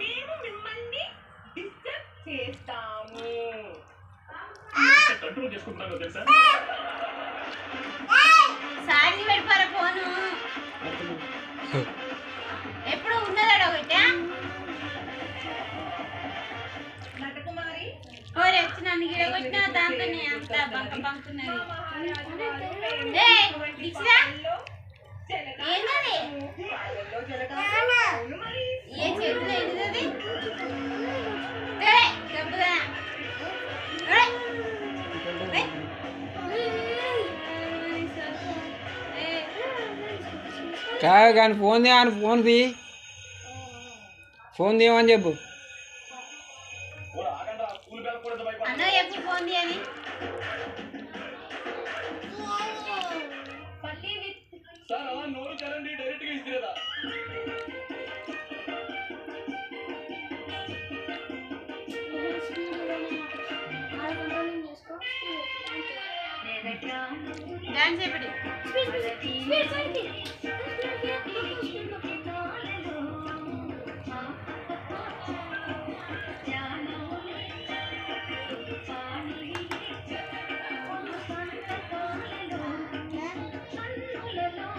మేము మిమ్మల్ని డిస్టర్బ్ చేస్తాము. ఫోను? ఎప్పుడు ఉన్నదాడు ఒకట. ఓరే వచ్చి ఏంటది కాదు కానీ ఫోన్ తీయని ఫోన్ తీ. ఫోన్ తీయమని చెప్పు. డాన్స్ చెప్పండి.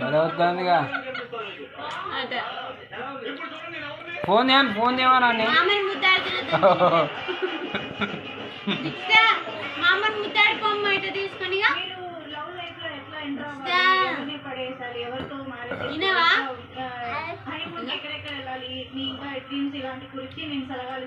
చదవద్దానిగా ఫోన్ చేయను ఫోన్ ఏమని ఇలాంటి గురించి